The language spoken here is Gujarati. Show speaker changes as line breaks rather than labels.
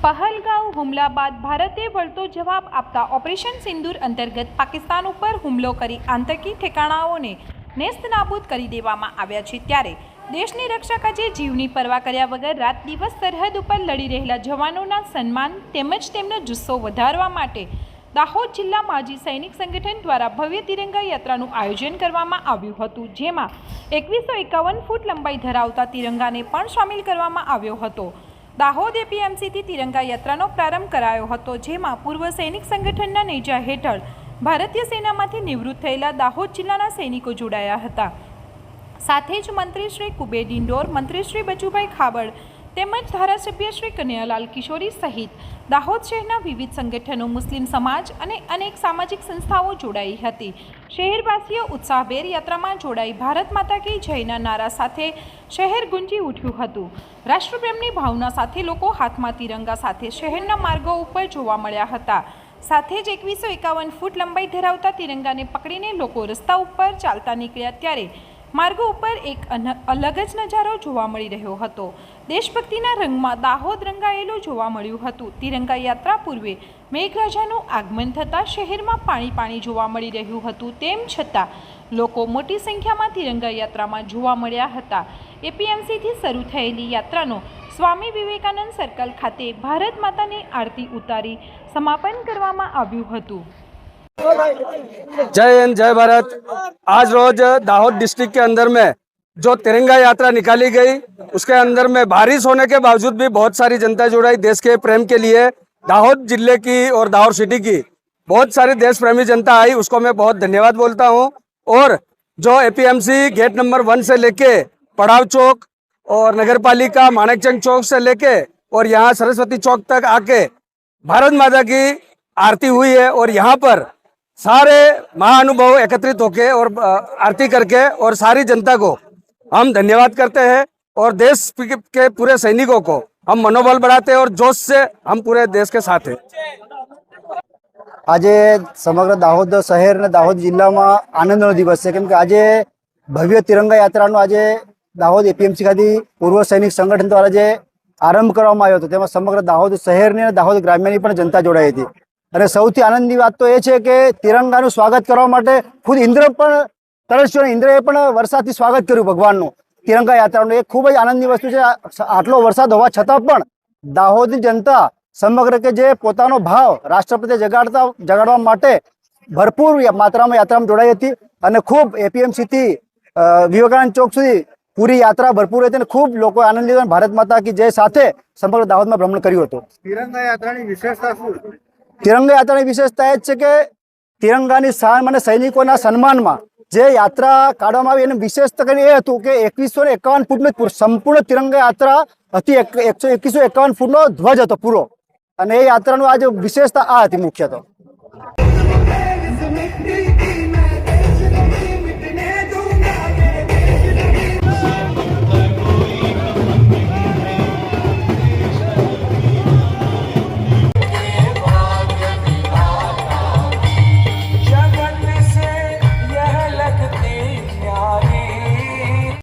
પહલગાંવ હુમલા બાદ ભારતે વળતો જવાબ આપતા ઓપરેશન સિંદૂર અંતર્ગત પાકિસ્તાન ઉપર હુમલો કરી આતંકી ઠેકાણાઓને નેસ્ત નાબૂદ કરી દેવામાં આવ્યા છે ત્યારે દેશની રક્ષા કાજે જીવની પરવા કર્યા વગર રાત દિવસ સરહદ ઉપર લડી રહેલા જવાનોના સન્માન તેમજ તેમનો જુસ્સો વધારવા માટે દાહોદ જિલ્લા માજી સૈનિક સંગઠન દ્વારા ભવ્ય તિરંગા યાત્રાનું આયોજન કરવામાં આવ્યું હતું જેમાં એકવીસો એકાવન ફૂટ લંબાઈ ધરાવતા તિરંગાને પણ સામેલ કરવામાં આવ્યો હતો દાહોદ એપીએમસીથી તિરંગા યાત્રાનો પ્રારંભ કરાયો હતો, જેમાં પૂર્વ સૈનિક સંગઠનના નેજા હેઠળ ભારતીય સેનામાંથી નિવૃત્ત થયેલા દાહોદ જિલ્લાના સૈનિકો જોડાયા હતા. સાથે જ મંત્રી શ્રી કુબેર ડિંડોર, મંત્રી શ્રી બચુભાઈ ખાબડ તેમજ ધારાસભ્ય શ્રી કનૈયાલાલ કિશોરી સહિત દાહોદ શહેરના વિવિધ સંગઠનો, મુસ્લિમ સમાજ અને અનેક સામાજિક સંસ્થાઓ જોડાઈ હતી. શહેરવાસીઓ ઉત્સાહભેર યાત્રામાં જોડાઈ ભારત માતા કી જયના નારા સાથે શહેર ગુંજી ઉઠ્યું હતું. રાષ્ટ્રપ્રેમની ભાવના સાથે લોકો હાથમાં તિરંગા સાથે શહેરના માર્ગો ઉપર જોવા મળ્યા હતા. સાથે જ એકવીસો એકાવન ફૂટ લંબાઈ ધરાવતા તિરંગાને પકડીને લોકો રસ્તા ઉપર ચાલતા નીકળ્યા ત્યારે માર્ગો ઉપર એક અલગ જ નજારો જોવા મળી રહ્યો હતો. દેશભક્તિના રંગમાં દાહોદ રંગાયેલું જોવા મળ્યું હતું. તિરંગા યાત્રા પૂર્વે મેઘરાજાનું આગમન થતાં શહેરમાં પાણી પાણી જોવા મળી રહ્યું હતું. તેમ છતાં લોકો મોટી સંખ્યામાં તિરંગા યાત્રામાં જોવા મળ્યા હતા. એપીએમસીથી શરૂ થયેલી યાત્રાનો સ્વામી વિવેકાનંદ સર્કલ ખાતે ભારત માતાની આરતી ઉતારી સમાપન કરવામાં આવ્યું હતું.
जय हिंद, जय भारत। आज रोज दाहोद डिस्ट्रिक्ट के अंदर में जो तिरंगा यात्रा निकाली गई, उसके अंदर में बारिश होने के बावजूद भी बहुत सारी जनता जुड़ाई देश के प्रेम के लिए। दाहोद ज़िले की और दाहोद सिटी की बहुत सारी देश प्रेमी जनता आई, उसको मैं बहुत धन्यवाद बोलता हूँ। और जो एपीएमसी गेट नंबर वन से लेके पड़ाव चौक और नगर पालिका माणकचंद चौक से लेके और यहाँ सरस्वती चौक तक आके भारत माता की आरती हुई है और यहाँ पर सारे महाअनुभव एकत्रित होके और अ, आरती करके और सारी जनता को हम धन्यवाद करते हैं और देश के के पूरे सैनिकों को हम मनोबल बढ़ाते हैं और जोश से हम पूरे देश के साथ हैं
આજે સમગ્ર દાહોદ શહેર અને દાહોદ જિલ્લામાં આનંદનો દિવસ છે કેમ કે આજે ભવ્ય તિરંગા યાત્રાનો આજે દાહોદ એપીએમસી ખાતે પૂર્વ સૈનિક સંગઠન દ્વારા જે આરંભ કરવામાં આવ્યો હતો તેમાં સમગ્ર દાહોદ શહેરની અને દાહોદ ગ્રામ્યની પણ જનતા જોડાઈ હતી અને સૌથી આનંદની વાત તો એ છે કે તિરંગાનું સ્વાગત કરવા માટે ખુદ ઇન્દ્ર પણ, તરસ્યો અને ઇન્દ્રએ પણ વરસાદથી સ્વાગત કર્યું ભગવાનનું. તિરંગા યાત્રાનું એ ખૂબ જ આનંદની વસ્તુ છે. આટલો વરસાદ હોવા છતાં પણ દાહોદની જનતા સમગ્ર કે જે પોતાનો ભાવ રાષ્ટ્રપતિ જગાડતા, જગાડવા માટે ભરપૂર માત્રામાં યાત્રામાં જોડાઈ હતી અને ખૂબ એપીએમસીથી વિવેકાનંદ ચોક સુધી પૂરી યાત્રા ભરપૂર હતી અને ખૂબ લોકો આનંદ લીધો ભારત માતા કી જય સાથે સમગ્ર દાહોદમાં ભ્રમણ કર્યું હતું.
તિરંગા યાત્રાની વિશેષતા શું?
તિરંગા યાત્રાની વિશેષતા એ છે કે તિરંગાની શાન અને સૈનિકોના સન્માનમાં જે યાત્રા કાઢવામાં આવી એની વિશેષતા કરીને એ હતું કે એકવીસો ને એકાવન ફૂટની સંપૂર્ણ તિરંગા યાત્રા હતી. એક- એકસો, એકવીસો એકાવન ફૂટનો ધ્વજ હતો પૂરો. અને એ યાત્રાનું આજે વિશેષતા આ હતી મુખ્ય તો